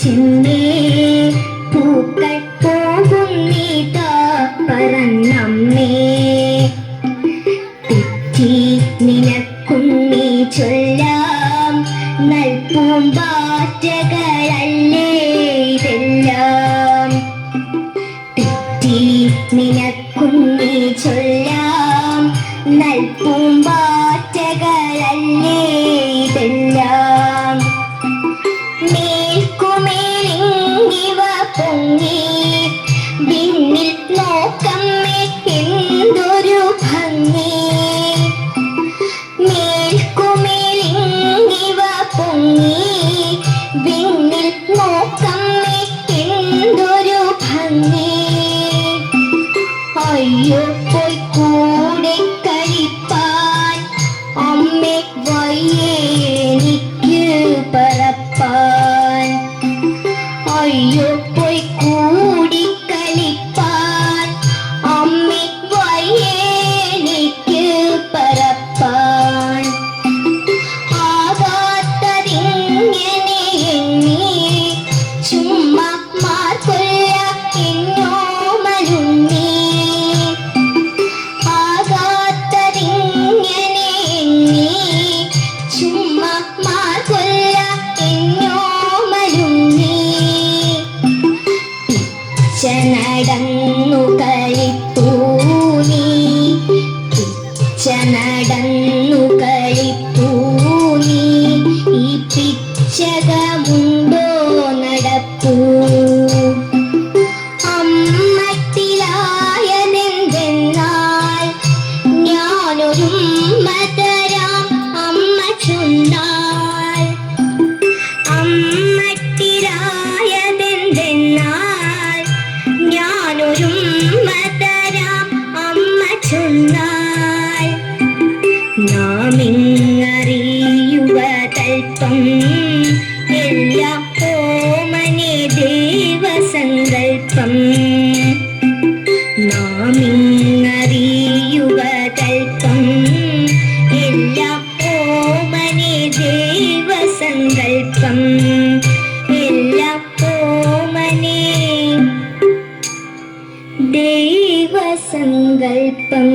ചിന്തേ പൂക്കൾ പോകും നീതാ പറന്നമ്മേ തെറ്റി നിനക്കുണ്ണി ചൊല്ലാം നൽപൂമ്പാറ്റകളല്ലേ ഇതെല്ലാം. തെറ്റി നിനക്കുന്നീ ചൊല്ലാം നൽപൂമ്പാറ്റകളല്ലേ പൊങ്ങി വിണ്ണിൽ നോക്കമ്മേ എന്തൊരു ഭംഗി. മേൽക്കുമേലിങ്ങിവ പൊങ്ങി. വിണ്ണിൽ നോക്കമ്മേ എന്തൊരു ഭംഗി. അയ്യോ പോയി കൂടെ കഴിപ്പാൻ അമ്മേ വയ്യേ എനിക്ക് പറപ്പാൻ. അയ്യോ നടന്നു ഈ പിച്ചകമുണ്ടോ നടപ്പൂ? ചൊന്നാൽ നാം ഇങ്ങറിയുവതൽപ്പം എല്ലാം ഓമനെ ദേവസങ്കൽപ്പം നാം ഇങ്ങറിയുവതൽപ്പം എല്ലാം ഓമനെ ദേവസങ്കൽപ്പം സങ്കൽപ്പം.